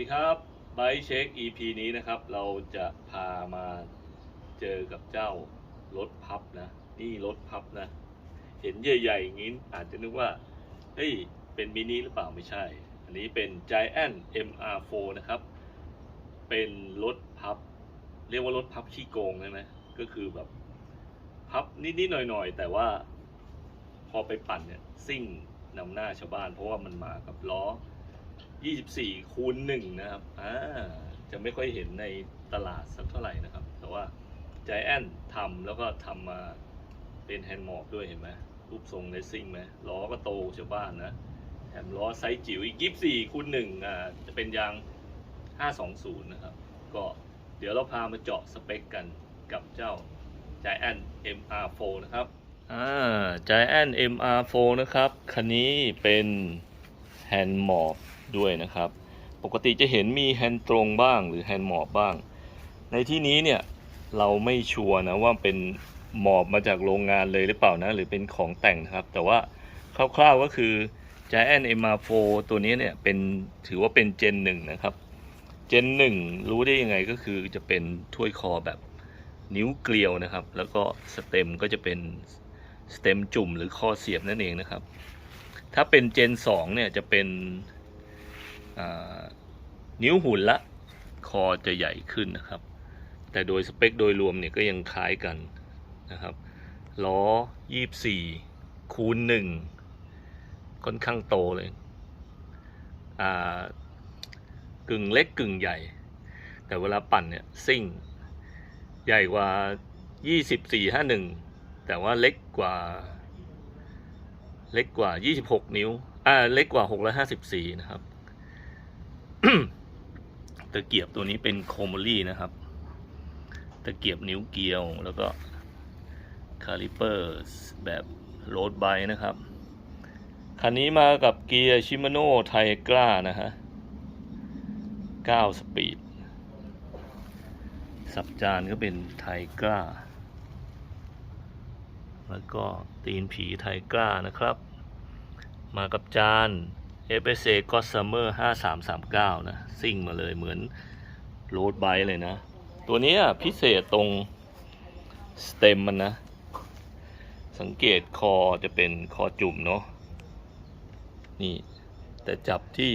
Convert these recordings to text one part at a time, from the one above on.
ดีครับไบเช็ค EP นี้นะครับ เราจะพามาเจอกับเจ้ารถพับนะ นี่รถพับนะ เห็นใหญ่ๆอย่างนี้อาจจะนึกว่าเฮ้ยเป็นมินิหรือเปล่าไม่ใช่ อันนี้เป็น Giant MR4 นะครับ เป็นรถพับ เรียกว่ารถพับขี้โกงได้ไหมก็คือแบบพับนิดๆหน่อยๆ แต่ว่าพอไปปั่นเนี่ยซิ่งนำหน้าชาวบ้าน เพราะว่ามันมากับล้อ 24 คูณ1นะครับ อ่า จะไม่ค่อยเห็นในตลาดสักเท่าไหร่นะครับ แต่ว่าใจแอนทำแล้วก็ทำมาเป็นแฮนด์มอบด้วยเห็นไหมรูปทรงเลสซิ่งไหมล้อก็โตชาวบ้านนะแถมล้อไซส์จิ๋วอีก24คูณ1อ่า จะเป็นยาง 520 นะครับ ก็เดี๋ยวเราพามาเจาะสเปคกันกับเจ้า Giant MR4 นะครับ อ่า Giant MR4 นะครับ คันนี้เป็น แฮนด์มอบด้วยนะครับ ปกติจะเห็นมีแฮนด์ตรงบ้างหรือแฮนด์มอบบ้าง ในที่นี้เนี่ยเราไม่ชัวร์นะว่าเป็นหมอบมาจากโรงงานเลยหรือเปล่านะ หรือเป็นของแต่งนะครับ แต่ว่าคร่าวๆก็คือ Giant MR4 ตัวนี้เนี่ยเป็นถือว่าเป็นเจนหนึ่งนะครับ เจนหนึ่งรู้ได้ยังไงก็คือจะเป็นถ้วยคอแบบนิ้วเกลียวนะครับ แล้วก็สเต็มก็จะเป็นสเต็มจุ่มหรือคอเสียบนั่นเองนะครับ ถ้าเป็นเจน2เนี่ยจะเป็นนิ้วหุ่นละ คอจะใหญ่ขึ้นนะครับ แต่โดยสเปคโดยรวมเนี่ยก็ยังคล้ายกันนะครับ ล้อ 24 คูณ 1 ค่อนข้างโตเลยกึ่งเล็กกึ่งใหญ่ แต่เวลาปั่นเนี่ยซิ่ง ใหญ่กว่า 2451 แต่ว่าเล็กกว่า เล็กกว่า 26 นิ้ว อ่า เล็กกว่า 654 นะครับ ตะเกียบตัวนี้เป็นโคมอรี่นะครับ ตะเกียบนิ้วเกลียว แล้วก็คาลิเปอร์แบบโรดไบนะครับ คันนี้มากับเกียร์ชิมาโน่ไทกล้านะฮะ 9 สปีด สับจานก็เป็นไทกล้า แล้วก็ตีนผีไทกล้านะครับ มากับจาน FSA g o d Summer 5339 นะ ซิ่งมาเลยเหมือนโรดไบค์เลยนะ ตัวนี้พิเศษตรงสเต็มมันนะ สังเกตคอจะเป็นคอจุ่มเนาะนี่ แต่จับที่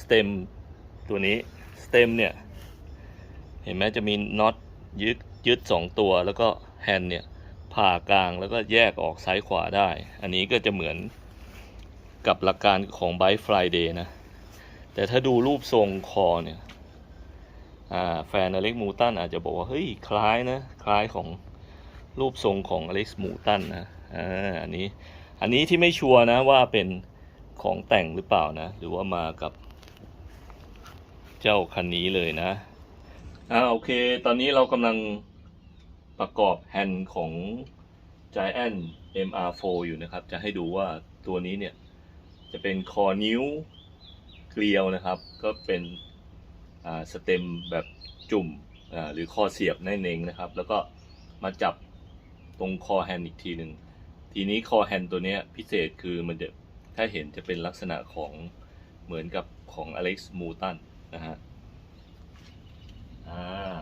สเต็มตัวนี้สเต็มเนี่ย เห็นไหมจะมีน็อตยึดยึดสองตัวแล้วก็แฮนด์เนี่ย ผ่ากลางแล้วก็แยกออกซ้ายขวาได้ อันนี้ก็จะเหมือนกับหลักการของ Bike Friday นะ แต่ถ้าดูรูปทรงคอเนี่ยแฟนอเล็กมูตันอาจจะบอกว่า เฮ้ย คล้ายนะ คล้ายของรูปทรงของอเล็กซ์มูตันนะอ่าอันนี้อันนี้ที่ไม่ชัวร์นะว่าเป็นของแต่งหรือเปล่านะ หรือว่ามากับเจ้าคันนี้เลยนะอ่าโอเค ตอนนี้เรากำลัง ประกอบแฮนด์ของ Giant MR4 อยู่นะครับ จะให้ดูว่าตัวนี้เนี่ย จะเป็นคอนิ้วเกลียวนะครับ ก็เป็นสเต็มแบบจุ่มหรือคอเสียบนั่นเองนะครับ แล้วก็มาจับตรงคอแฮนด์อีกทีหนึ่งทีนี้คอแฮนด์ตัวนี้พิเศษคือมันจะถ้าเห็นจะเป็นลักษณะของเหมือนกับของอเล็กซ์มูตันนะฮะอ่า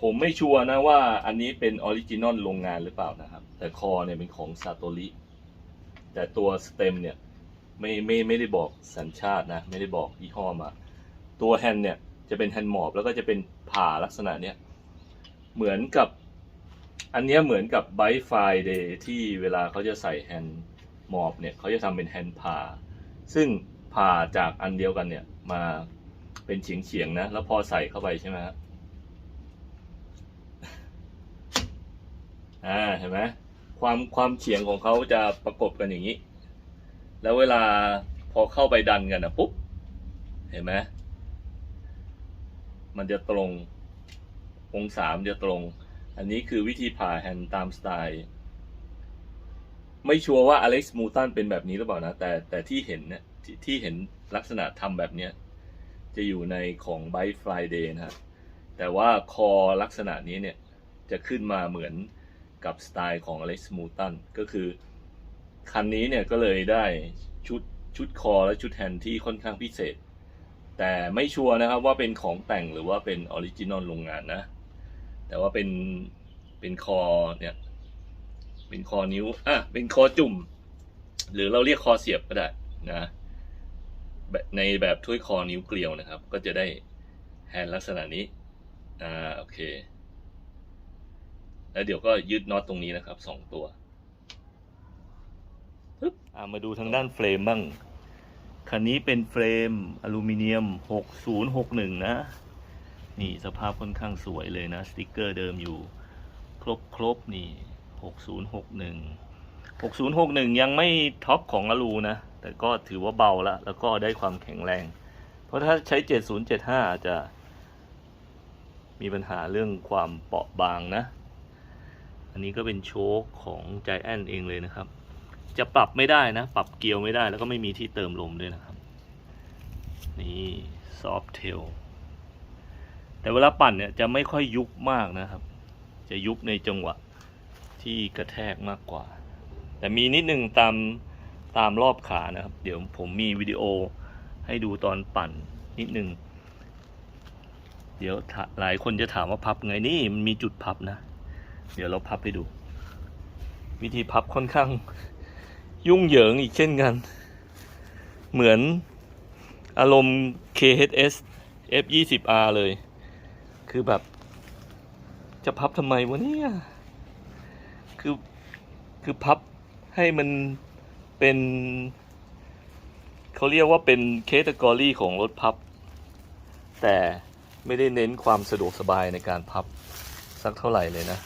ผมไม่ชัวร์นะว่าอันนี้เป็นออริจินอลโรงงานหรือเปล่านะครับ แต่คอเนี่ยเป็นของซาโตริแต่ตัวสเต็มเนี่ยไม่ไม่ไม่ได้บอกสัญชาตินะ ไม่ได้บอกยี่ห้อมา ตัวแฮนด์เนี่ยจะเป็นแฮนด์มอบแล้วก็จะเป็นผ่าลักษณะเนี้ยเหมือนกับ อันนี้เหมือนกับไบไฟเดย์ที่เวลาเขาจะใส่แฮนด์มอบเนี่ยเขาจะทำเป็นแฮนด์ผ่า ซึ่งผ่าจากอันเดียวกันเนี่ยมาเป็นเฉียงเฉียงๆนะ แล้วพอใส่เข้าไปใช่ไหมฮะ อ่าเห็นไหมความความเฉียงของเขาจะประกบกันอย่างนี้ แล้วเวลาพอเข้าไปดันกันนะปุ๊บเห็นไหมมันจะตรงองศามันจะตรง อันนี้คือวิธีผ่าแฮนด์ตามสไตล์ ไม่ชัวร์ว่าอเล็กซ์มูตันเป็นแบบนี้หรือเปล่านะ แต่แต่ที่เห็นเนี่ยที่ที่เห็นลักษณะทำแบบเนี้ยจะอยู่ในของ Bike Friday นะฮะแต่ว่าคอลักษณะนี้เนี่ยจะขึ้นมาเหมือน กับสไตล์ของ Alex m o u t o n ก็คือ คันนี้เนี่ยก็เลยได้ชุดชุดคอและชุดแฮนด์ที่ค่อนข้างพิเศษ แต่ไม่ชัวร์นะครับว่าเป็นของแต่งหรือว่าเป็นออริจินอลโรงงานนะ แต่ว่าเป็นเป็นคอเนี่ย เป็นคอนิ้วอะเป็นคอจุ่ม หรือเราเรียกคอเสียบก็ได้นะในแบบถ้วยคอนิ้วเกลียวนะครับ ก็จะได้แฮนด์ลักษณะนี้ อ่า โอเค แล้วเดี๋ยวก็ยึดน็อตตรงนี้นะครับสองตัวปึ๊บอ่ามาดูทางด้านเฟรมบ้าง คันนี้เป็นเฟรมอลูมิเนียม 6061 นะ นี่สภาพค่อนข้างสวยเลยนะ สติกเกอร์เดิมอยู่ ครบครบนี่ 6061 6061 ยังไม่ท็อปของอลูนะ แต่ก็ถือว่าเบาละ แล้วก็ได้ความแข็งแรง เพราะถ้าใช้ 7075 อาจจะมีปัญหาเรื่องความเปราะบางนะ อันนี้ก็เป็นโชคของใจแอนเองเลยนะครับ จะปรับไม่ได้นะ ปรับเกียวไม่ได้แล้วก็ไม่มีที่เติมลมด้วยนะครับ นี่ซอฟเทลแต่เวลาปั่นเนี่ยจะไม่ค่อยยุบมากนะครับ จะยุบในจังหวะที่กระแทกมากกว่า แต่มีนิดนึงตามตามรอบขานะครับ เดี๋ยวผมมีวิดีโอให้ดูตอนปั่นนิดนึง เดี๋ยวหลายคนจะถามว่าพับไงนี่มันมีจุดพับนะ เดี๋ยวเราพับให้ดู วิธีพับค่อนข้าง ยุ่งเหยิงอีกเช่นกัน เหมือนอารมณ์ KHS F20R เลย คือแบบ จะพับทำไมวะเนี่ย คือคือพับให้มันเป็น เขาเรียกว่าเป็นเคตกรีของรถพับ แต่ไม่ได้เน้นความสะดวกสบายในการพับสักเท่าไหร่เลยนะ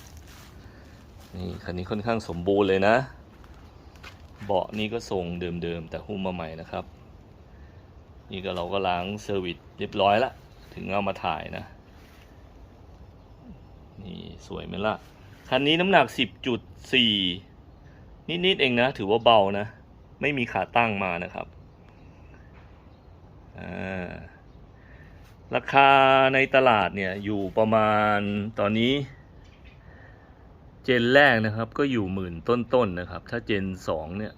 นี่คันนี้ค่อนข้างสมบูรณ์เลยนะ เบาะนี่ก็ทรงเดิมๆ แต่หุ้มมาใหม่นะครับ นี่ก็เราก็ล้างเซอร์วิสเรียบร้อยละ ถึงเอามาถ่ายนะ นี่สวยไหมล่ะ คันนี้น้ำหนัก 10.4 นิดๆ เองนะ ถือว่าเบานะ ไม่มีขาตั้งมานะครับ อ่าราคาในตลาดเนี่ยอยู่ประมาณตอนนี้ เจนแรกนะครับก็อยู่หมื่นต้นๆนนะครับ ถ้าเจนสองเนี่ย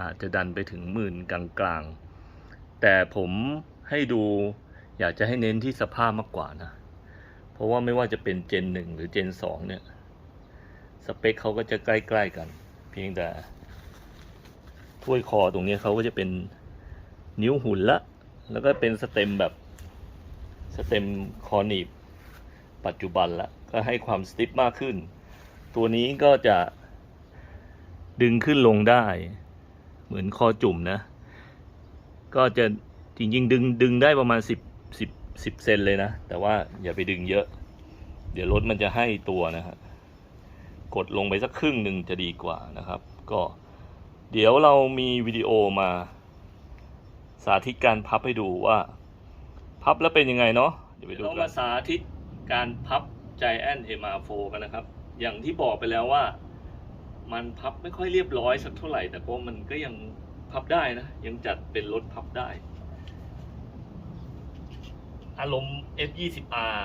อาจจะดันไปถึงหมื่นกลางๆ แต่ผมให้ดูอยากจะให้เน้นที่สภาพมากกว่านะ เพราะว่าไม่ว่าจะเป็นเจนหนึ่งหรือเจนสองเนี่ยสเปคเขาก็จะใกล้ๆกัน เพียงแต่ถ้วยคอตรงนี้เขาก็จะเป็นนิ้วหุ่นละ แล้วก็เป็นสเต็มแบบสเต็มคอหนีบปัจจุบันละ ก็ให้ความสติฟมากขึ้น ตัวนี้ก็จะดึงขึ้นลงได้ เหมือนคอจุ่มนะ ก็จะจริงๆ ดึงดึงได้ประมาณสิบสิบสิบเซนเลยนะ แต่ว่าอย่าไปดึงเยอะ เดี๋ยวรถมันจะให้ตัวนะฮะกดลงไปสักครึ่งหนึ่งจะดีกว่านะครับ ก็เดี๋ยวเรามีวิดีโอมา สาธิตการพับให้ดูว่า พับแล้วเป็นยังไงเนาะเดี๋ยวไปดูกันเรามาสาธิตการพับ Giant MR4 กันนะครับ อย่างที่บอกไปแล้วว่า มันพับไม่ค่อยเรียบร้อยสักเท่าไหร่ แต่ก็มันก็ยังพับได้นะ ยังจัดเป็นรถพับได้ อารมณ์ F20R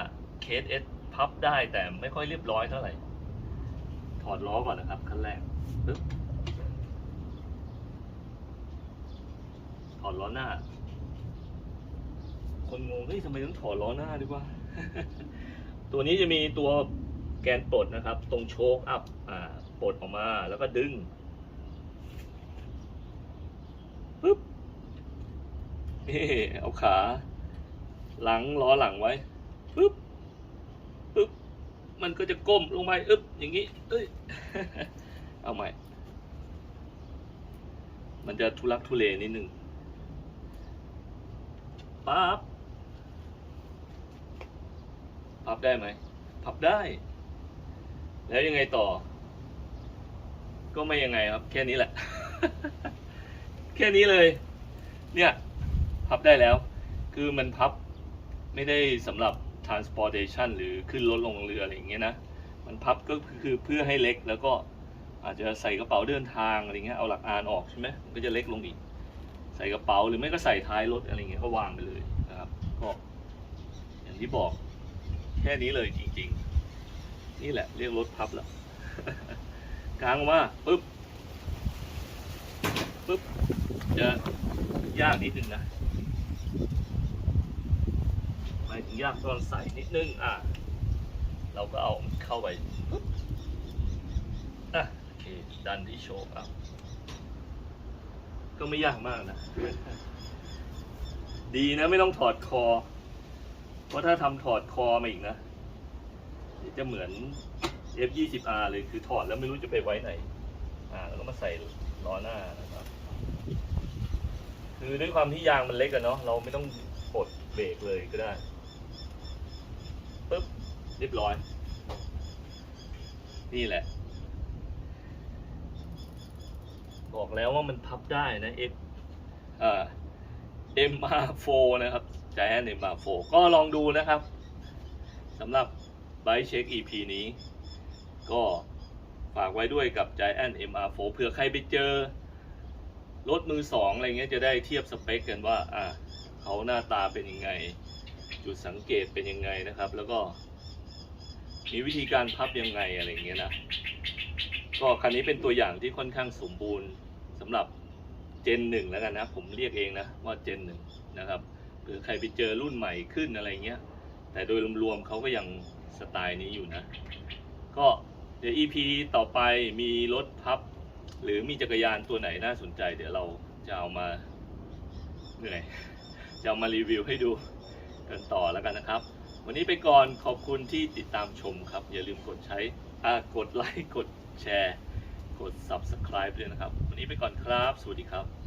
KS พับได้แต่ไม่ค่อยเรียบร้อยเท่าไหร่ ถอดล้อก่อนนะครับขั้นแรกปึ๊บถอดล้อหน้า คนงงเฮ้ยทำไมต้องถอดล้อหน้าด้วยวะ ตัวนี้จะมีตัว แกนปลดนะครับ ตรงโชคอัพอ่าปลดออกมาแล้วก็ดึงปึ๊บเฮ้เอาขา หลังล้อหลังไว้ปึ๊บปึ๊บมันก็จะก้มลงไปอึ๊บอย่างนี้ เอ้ย เอาใหม่ มันจะทุลักทุเลนิดนึงปั๊บพับได้ไหม พับได้ แล้วยังไงต่อ ก็ไม่ยังไงครับ แค่นี้แหละ แค่นี้เลย เนี่ย พับได้แล้ว คือมันพับไม่ได้สำหรับ transportation หรือขึ้นรถลงเรืออะไรอย่างเงี้ยนะ มันพับก็คือเพื่อให้เล็กแล้วก็อาจจะใส่กระเป๋าเดินทางอะไรเงี้ยเอาหลักอานออกใช่ไหมมันก็จะเล็กลงอีก ใส่กระเป๋าหรือไม่ก็ใส่ท้ายรถอะไรเงี้ยก็วางไปเลยนะครับ ก็อย่างที่บอกแค่นี้เลยจริง ๆ นี่แหละเรียกรถพับแล้วกลางออกมาปึ๊บปึ๊บจะยากนิดนึงนะยากตอนใส่นิดนึงอะเราก็เอาเข้าไปปุ๊บอะโอเคดันที่โชว์อะก็ไม่ยากมากนะ ดีนะไม่ต้องถอดคอ เพราะถ้าทำถอดคอมาอีกนะ จะเหมือน F20R เลยคือถอดแล้วไม่รู้จะไปไว้ไหน อ่าแล้วก็มาใส่ล้อหน้านะครับ คือด้วยความที่ยางมันเล็กอะเนาะเราไม่ต้องกดเบรกเลยก็ได้ปึ๊บเรียบร้อย นี่แหละ บอกแล้วว่ามันพับได้นะ X เอ่อ MR4 นะครับ Giant MR4 ก็ลองดูนะครับสำหรับ Bike Check EP นี้ ก็ฝากไว้ด้วยกับ Giant MR4 เผื่อใครไปเจอ รถมือสองอะไรเงี้ยจะได้เทียบสเปคกันว่าอะเขาหน้าตาเป็นยังไง จุดสังเกตเป็นยังไงนะครับ แล้วก็มีวิธีการพับยังไงอะไรเงี้ยนะ ก็คันนี้เป็นตัวอย่างที่ค่อนข้างสมบูรณ์สำหรับเจนหนึ่งแล้วกันนะ ผมเรียกเองนะว่าเจนหนึ่งนะครับหรือใครไปเจอรุ่นใหม่ขึ้นอะไรเงี้ย แต่โดยรวมๆเขาก็ยัง สไตล์นี้อยู่นะ ก็เดี๋ยว EP ต่อไปมีรถพับ หรือมีจักรยานตัวไหนน่าสนใจ เดี๋ยวเราจะเอามาเหนื่อยจะเอามารีวิวให้ดูกันต่อแล้วกันนะครับ วันนี้ไปก่อนขอบคุณที่ติดตามชมครับ อย่าลืมกดใช้อ่ากดไลค์กดแชร์ กด Subscribe ด้วยนะครับ วันนี้ไปก่อนครับ สวัสดีครับ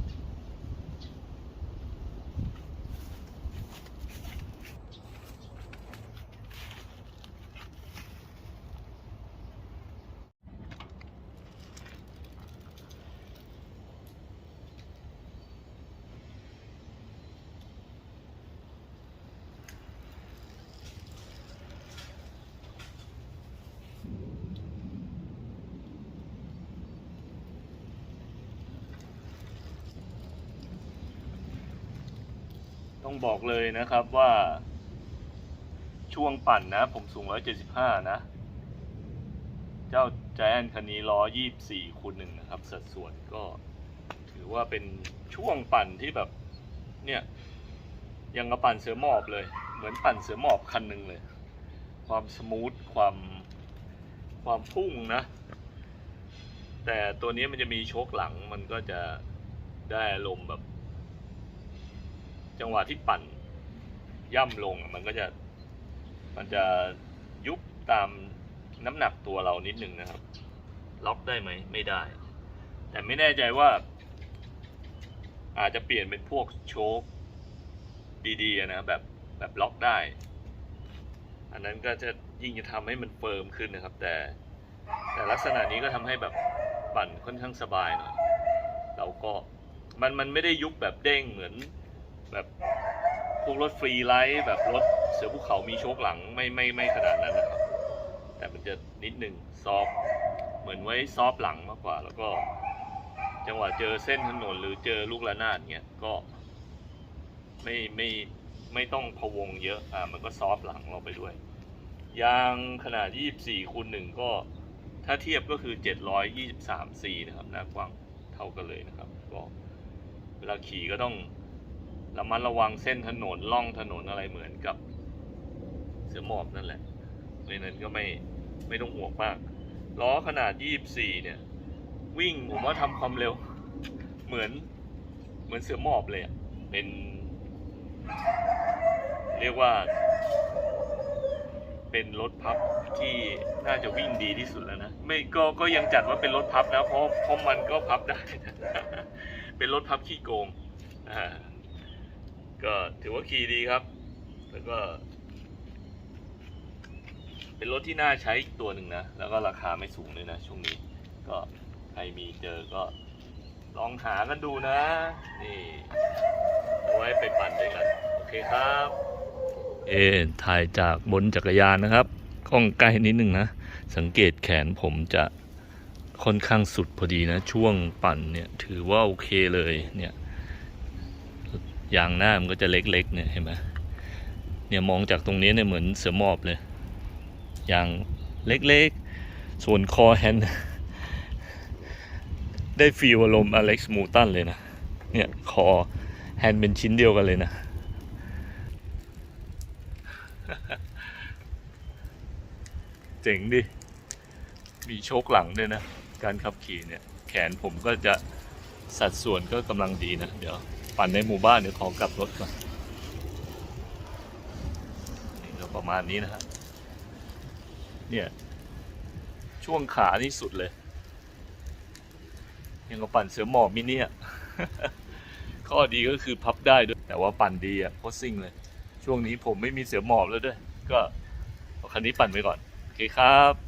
ต้องบอกเลยนะครับว่าช่วงปั่นนะ ผมสูง 175 นะ เจ้า Giant คันนี้ล้อ 24คูณ1นะครับ สัดส่วนก็ถือว่าเป็นช่วงปั่นที่แบบ เนี่ยยังกับปั่นเสือหมอบเลย เหมือนปั่นเสือหมอบคันหนึ่งเลย ความสมูทความความพุ่งนะ แต่ตัวนี้มันจะมีโชคหลังมันก็จะได้อารมณ์แบบ จังหวะที่ปั่นย่ำลงมันก็จะมันจะยุบตามน้ำหนักตัวเรานิดนึงนะครับ ล็อกได้ไหมไม่ได้ แต่ไม่แน่ใจว่า อาจจะเปลี่ยนเป็นพวกโชคดีๆนะแบบแบบล็อกได้ อันนั้นก็จะยิ่งจะทำให้มันเฟิร์มขึ้นนะครับ แต่แต่ลักษณะนี้ก็ทำให้แบบปั่นค่อนข้างสบายหน่อยเราก็มันมันไม่ได้ยุบแบบเด้งเหมือน แบบพวกรถฟรีไลท์แบบรถเสือภูเขามีโชคหลังไม่ไม่ไม่ขนาดนั้นนะครับ แต่มันจะนิดหนึ่งซอฟเหมือนไว้ซอฟหลังมากกว่า แล้วก็ จังหวะเจอเส้นถนนหรือเจอลูกระนาดเงี้ยก็ ไม่ไม่ไม่ต้องพะวงเยอะอ่ามันก็ซอฟหลังเราไปด้วยยางขนาด 24คูณ1ก็ ถ้าเทียบก็คือ 723 c นะครับหน้ากว้างเท่ากันเลยนะครับ ก็เวลาขี่ก็ต้อง ระมัดระวังเส้นถนนล่องถนนอะไรเหมือนกับเสือหมอบนั่นแหละเพราะนั้นก็ไม่ไม่ต้องห่วงมาก ล้อขนาด 24 เนี่ย วิ่งผมว่าทำความเร็ว เหมือนเหมือนเสือหมอบเลยอะเป็น เรียกว่า เป็นรถพับที่น่าจะวิ่งดีที่สุดแล้วนะ ไม่ก็ก็ยังจัดว่าเป็นรถพับนะ เพราะเพราะมันก็พับได้ เป็นรถพับขี้โกงอ่า ก็ถือว่าขี่ดีครับ แล้วก็ เป็นรถที่น่าใช้อีกตัวหนึ่งนะ แล้วก็ราคาไม่สูงเลยนะช่วงนี้ ก็ใครมีเจอก็ลองหากันดูนะ นี่เอาไว้ไปปั่นด้วยกัน โอเคครับ เอถ่ายจากบนจักรยานนะครับกล้องใกล้นิดนึงนะ สังเกตแขนผมจะค่อนข้างสุดพอดีนะ ช่วงปั่นเนี่ย ถือว่าโอเคเลยเนี่ย ยางหน้ามันก็จะเล็กๆเนี่ยเห็นไหมเนี่ยมองจากตรงนี้เนี่ยเหมือนเสือหมอบเลย ยางเล็กๆ ส่วนคอแฮนได้ฟีลอารมณ์อเล็กซ์มูตันเลยนะ เนี่ยคอแฮนเป็นชิ้นเดียวกันเลยนะเจ๋งดิ มีโชคหลังด้วยนะ การขับขี่เนี่ย แขนผมก็จะสัดส่วนก็กำลังดีนะ เดี๋ยว ปั่นในหมู่บ้านเดี๋ยวขอกลับรถก่อนนี่ก็ประมาณนี้นะฮะเนี่ย ช่วงขานี่สุดเลย ยังกับปั่นเสือหมอบมินิอะข้อดีก็คือพับได้ด้วย แต่ว่าปั่นดีอะโคตรซิ่งเลย ช่วงนี้ผมไม่มีเสือหมอบแล้วด้วย ก็คันนี้ปั่นไปก่อน โอเคครับ